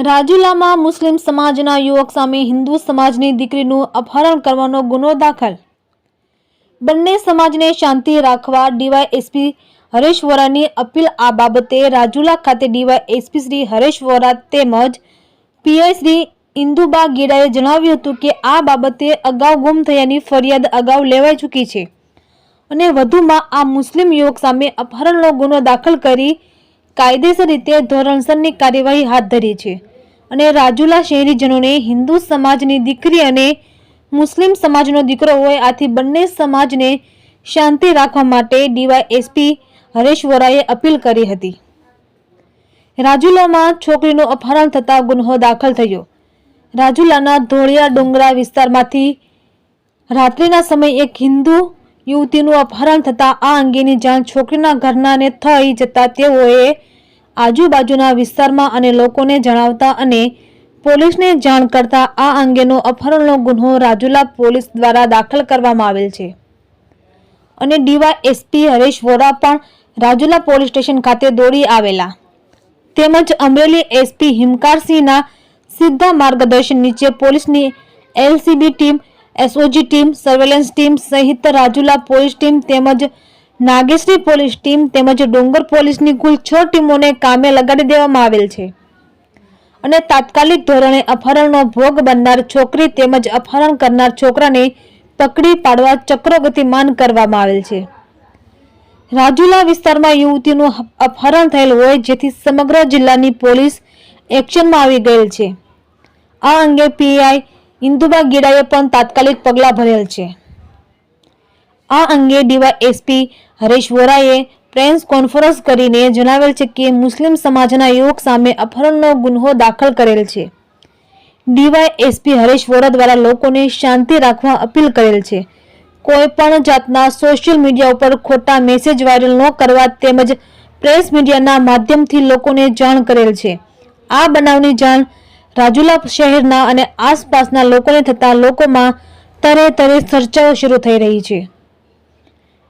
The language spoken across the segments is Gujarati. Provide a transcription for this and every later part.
રાજુલામાં મુસ્લિમ સમાજના યુવક સામે હિન્દુ સમાજની દીકરીનું અપહરણ કરવાનો ગુનો દાખલ. બંને સમાજને શાંતિ રાખવા ડીવાયએસપી હરેશ વોરાની અપીલ આ બાબતે રાજુલા ખાતે ડીવાયએસપી શ્રી હરેશ વોરા તેમજ પીઆઈ શ્રી ઇન્દુબા ગેડાએ જણાવ્યું હતું કે આ બાબતે અગાઉ ગુમ થયાની ફરિયાદ અગાઉ લેવાઈ ચૂકી છે અને વધુમાં આ મુસ્લિમ યુવક સામે અપહરણનો ગુનો દાખલ કરી કાયદેસર રીતે ધોરણસરની કાર્યવાહી હાથ ધરી છે. અને રાજુલા શહેરીજનોને હિન્દુ સમાજની દીકરી અને મુસ્લિમ સમાજનો દીકરો હોય, આથી બંને સમાજને શાંતિ રાખવા માટે ડીવાયએસપી હરેશ વોરાએ અપીલ કરી હતી. રાજુલામાં છોકરીનું અપહરણ થતા ગુન્હો દાખલ થયો. રાજુલાના ધોળિયા ડુંગરા વિસ્તારમાંથી રાત્રિના સમયે એક હિન્દુ યુવતીનું અપહરણ થતાં આ અંગેની જાણ છોકરીના ઘરનાને થઈ જતા તેઓએ આજુબાજુના વિસ્તારમાં અને લોકોને જણાવતા અને પોલીસને જાણ કરતા આ અંગેનો અપહરણનો ગુન્હો રાજુલા પોલીસ દ્વારા દાખલ કરવામાં આવેલ છે. અને ડીવાયએસપી હરેશ વોરા પણ રાજુલા પોલીસ સ્ટેશન ખાતે દોડી આવેલા. તેમજ અમરેલી એસપી હિમકારસિંહના સીધા માર્ગદર્શન નીચે પોલીસની LCB team, SOG team, surveillance team સહિત રાજુલા પોલીસ ટીમ તેમજ નાગેશ્રી પોલીસ ટીમ તેમજ ડુંગર પોલીસની કુલ છ ટીમોને કામે લગાડી દેવામાં આવેલ છે. અને તાત્કાલિક ધોરણે અપહરણનો ભોગ બનનાર છોકરી તેમજ અપહરણ કરનાર છોકરાને પકડી પાડવા ચક્રો ગતિમાન કરવામાં આવેલ છે. રાજુલા વિસ્તારમાં યુવતીનું અપહરણ થયેલ હોય જેથી સમગ્ર જિલ્લાની પોલીસ એક્શનમાં આવી ગયેલ છે. આ અંગે પીઆઈ ઇન્દુબા ગીડાએ પણ તાત્કાલિક પગલાં ભરેલ છે. આ અંગે ડીવાયએસપી હરેશ વોરાએ પ્રેસ કોન્ફરન્સ કરીને જણાવેલ છે કે મુસ્લિમ સમાજના યુવક સામે અપહરણનો ગુન્હો દાખલ કરેલ છે. ડીવાયએસપી હરેશ વોરા દ્વારા લોકોને શાંતિ રાખવા અપીલ કરેલ છે. કોઈ પણ જાતના સોશિયલ મીડિયા ઉપર ખોટા મેસેજ વાયરલ ન કરવા તેમજ પ્રેસ મીડિયાના માધ્યમથી લોકોને જાણ કરેલ છે. આ બનાવની જાણ રાજુલા શહેરના અને આસપાસના લોકોને થતા લોકોમાં તરે તરે ચર્ચાઓ શરૂ થઈ રહી છે.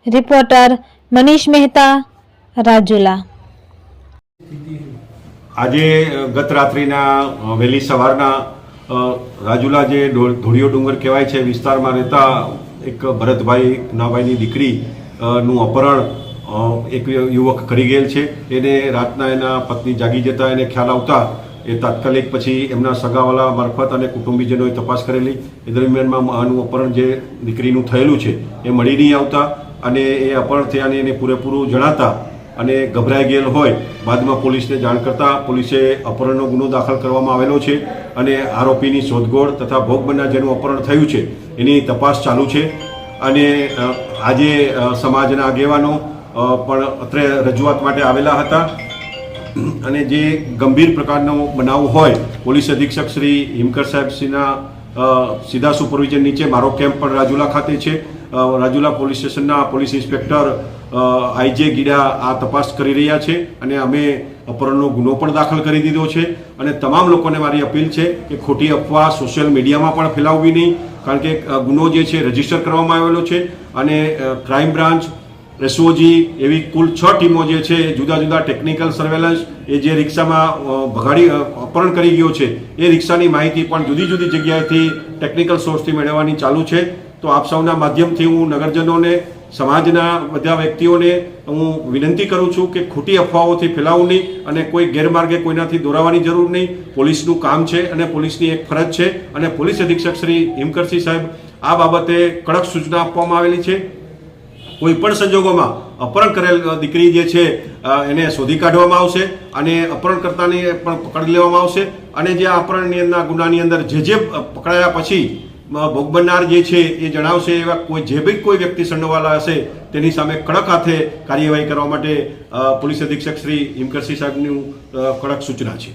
રિપોર્ટર મનીષ મહેતા, રાજુલા. આજે ગત રાત્રિના વહેલી સવારના રાજુલા જે ધોળિયો ડુંગર કહેવાય છે, વિસ્તારમાં રહેતા એક ભરતભાઈ નાભાઈની દીકરી નું અપહરણ એક યુવક કરી ગયેલ છે. એને રાતના એના પત્ની જાગી જતા એને ખ્યાલ આવતા એ તાત્કાલિક પછી એમના સગાવાલા મારફત અને કુટુંબીજનોએ તપાસ કરેલી. એ દરમિયાનમાં આનું અપહરણ જે દીકરીનું થયેલું છે, એ મળી નહીં આવતા. અને એ અપહરણ થયાની એને પૂરેપૂરું જણાતા અને ગભરાઈ ગયેલ હોય, બાદમાં પોલીસને જાણ કરતા પોલીસે અપહરણનો ગુનો દાખલ કરવામાં આવેલો છે અને આરોપીની શોધખોળ તથા ભોગ બનનાર જેનું અપહરણ થયું છે, એની તપાસ ચાલુ છે. અને આજે સમાજના આગેવાનો પણ અત્રે રજૂઆત માટે આવેલા હતા. અને જે ગંભીર પ્રકારનો બનાવ હોય, પોલીસ અધિક્ષક શ્રી હિમકર સાહેબ શ્રીના સીધા સુપરવિઝન નીચે મારો કેમ્પ પણ રાજુલા ખાતે છે. રાજુલા પોલીસ સ્ટેશનના પોલીસ ઇન્સ્પેક્ટર આઈજે ગીડા આ તપાસ કરી રહ્યા છે અને અમે અપહરણનો ગુનો પણ દાખલ કરી દીધો છે અને તમામ લોકોને મારી અપીલ છે કે ખોટી અફવા સોશિયલ મીડિયામાં પણ ફેલાવવી નહીં, કારણ કે ગુનો જે છે રજિસ્ટર કરવામાં આવેલો છે અને ક્રાઇમ બ્રાન્ચ, એસઓજી એવી કુલ છ ટીમો જે છે જુદા જુદા ટેકનિકલ સર્વેલન્સ એ જે રિક્ષામાં ભગાડી અપહરણ કરી ગયો છે એ રિક્ષાની માહિતી પણ જુદી જુદી જગ્યાએથી ટેકનિકલ સોર્સથી મેળવવાની ચાલુ છે. તો આપ સૌના માધ્યમથી હું નગરજનોને, સમાજના બધા વ્યક્તિઓને હું વિનંતી કરું છું કે ખોટી અફવાઓથી ફેલાવું નહીં અને કોઈ ગેરમાર્ગે કોઈનાથી દોરાવાની જરૂર નહીં. પોલીસનું કામ છે અને પોલીસની એક ફરજ છે અને પોલીસ અધિક્ષક શ્રી હિમકરસિંહ સાહેબ આ બાબતે કડક સૂચના આપવામાં આવેલી છે. કોઈ પણ સંજોગોમાં અપહરણ કરેલ દીકરી જે છે એને શોધી કાઢવામાં આવશે અને અપહરણકર્તાની પણ પકડી લેવામાં આવશે અને જે અપહરણની અંદર ગુનાની અંદર જે જે પકડાયા પછી ભોગ બનનાર જે છે એ જણાવશે એવા કોઈ જે બી કોઈ વ્યક્તિ સંડોવાલા હશે, તેની સામે કડક હાથે કાર્યવાહી કરવા માટે પોલીસ અધિક્ષક શ્રી હિમકરસિંહ સાહેબનું કડક સૂચના છે.